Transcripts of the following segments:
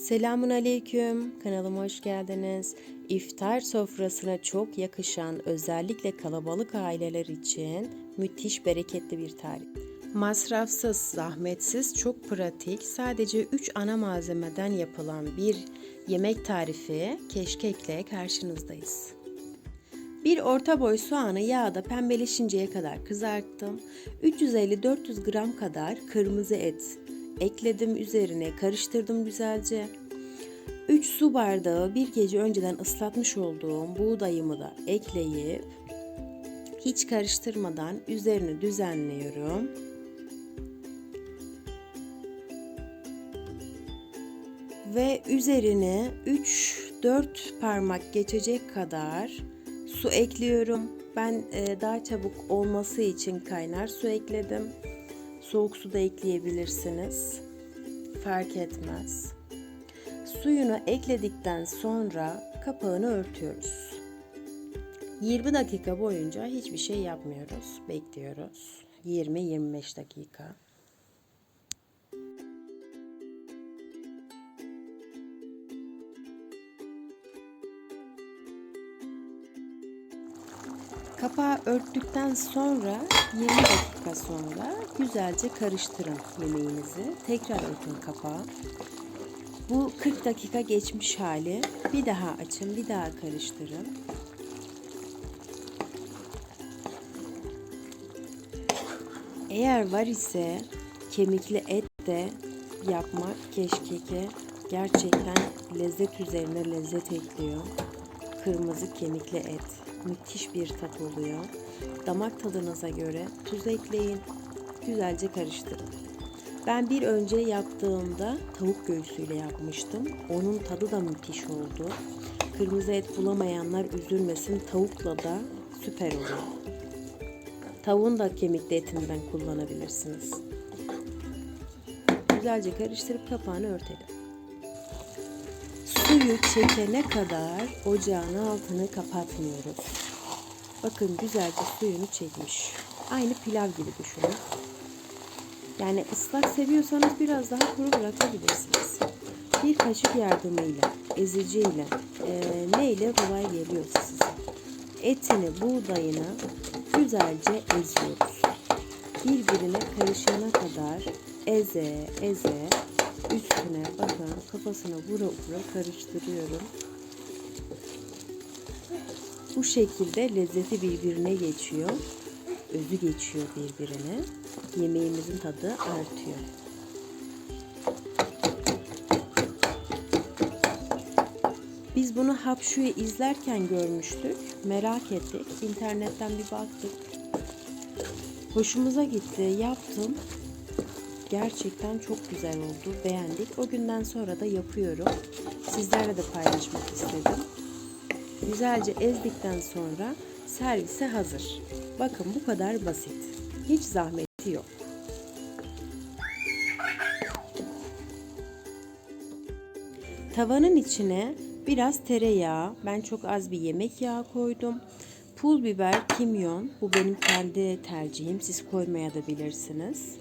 Selamun Aleyküm. Kanalıma hoş geldiniz. İftar sofrasına çok yakışan özellikle kalabalık aileler için müthiş bereketli bir tarif. Masrafsız, zahmetsiz, çok pratik, sadece 3 ana malzemeden yapılan bir yemek tarifi keşkekle karşınızdayız. Bir orta boy soğanı yağda pembeleşinceye kadar kızarttım. 350-400 gram kadar kırmızı et ekledim üzerine karıştırdım güzelce. 3 su bardağı bir gece önceden ıslatmış olduğum buğdayımı da ekleyip hiç karıştırmadan üzerini düzenliyorum. Ve üzerine 3-4 parmak geçecek kadar su ekliyorum. Ben e, daha çabuk olması için kaynar su ekledim. Soğuk su da ekleyebilirsiniz. Fark etmez. Suyunu ekledikten sonra kapağını örtüyoruz. 20 dakika boyunca hiçbir şey yapmıyoruz. Bekliyoruz. 20-25 dakika. Kapağı örttükten sonra 20 dakika sonra güzelce karıştırın yemeğinizi. Tekrar örtün kapağı. Bu 40 dakika geçmiş hali. Bir daha açın, bir daha karıştırın. Eğer var ise kemikli et de yapmak keşkeke gerçekten lezzet üzerine lezzet ekliyor. Kırmızı kemikli et müthiş bir tat oluyor. Damak tadınıza göre tuz ekleyin. Güzelce karıştırın. Ben bir önce yaptığımda tavuk göğsüyle yapmıştım. Onun tadı da müthiş oldu. Kırmızı et bulamayanlar üzülmesin. Tavukla da süper oluyor. Tavuğun da kemikli etinden kullanabilirsiniz. Güzelce karıştırıp kapağını örtelim. Suyu çekene kadar ocağın altını kapatmıyoruz. Bakın güzelce suyunu çekmiş. Aynı pilav gibi düşünün. Yani ıslak seviyorsanız biraz daha kuru bırakabilirsiniz. Bir kaşık yardımıyla, eziciyle, e, neyle kolay geliyorsa size. Etini, buğdayını güzelce eziyoruz. Birbirine karışana kadar eze eze üstüne bakın kafasına vura vura karıştırıyorum. Bu şekilde lezzeti birbirine geçiyor. Özü geçiyor birbirine. Yemeğimizin tadı artıyor. Biz bunu Hapşu'yu izlerken görmüştük. Merak ettik. İnternetten bir baktık. Hoşumuza gitti. Yaptım. Gerçekten çok güzel oldu. Beğendik. O günden sonra da yapıyorum. Sizlerle de paylaşmak istedim. Güzelce ezdikten sonra servise hazır. Bakın bu kadar basit. Hiç zahmeti yok. Tavanın içine biraz tereyağı, ben çok az bir yemek yağı koydum. Pul biber, kimyon, bu benim kendi tercihim. Siz koymaya da bilirsiniz.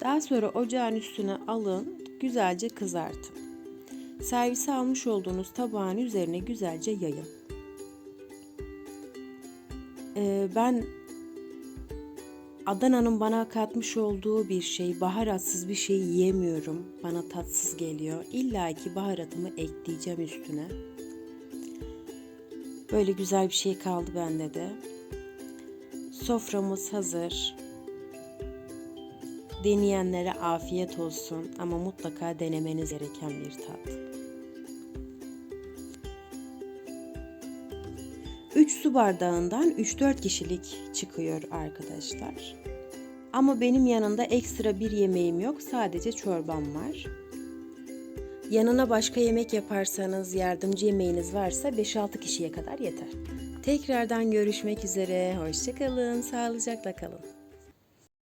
Daha sonra ocağın üstüne alın, güzelce kızartın. Servise almış olduğunuz tabağın üzerine güzelce yayın. Ee, ben Adana'nın bana katmış olduğu bir şey, baharatsız bir şey yiyemiyorum. Bana tatsız geliyor. İlla ki baharatımı ekleyeceğim üstüne. Böyle güzel bir şey kaldı bende de. Soframız hazır. Deneyenlere afiyet olsun ama mutlaka denemeniz gereken bir tat. 3 su bardağından 3-4 kişilik çıkıyor arkadaşlar. Ama benim yanında ekstra bir yemeğim yok. Sadece çorbam var. Yanına başka yemek yaparsanız, yardımcı yemeğiniz varsa 5-6 kişiye kadar yeter. Tekrardan görüşmek üzere. Hoşçakalın. Sağlıcakla kalın.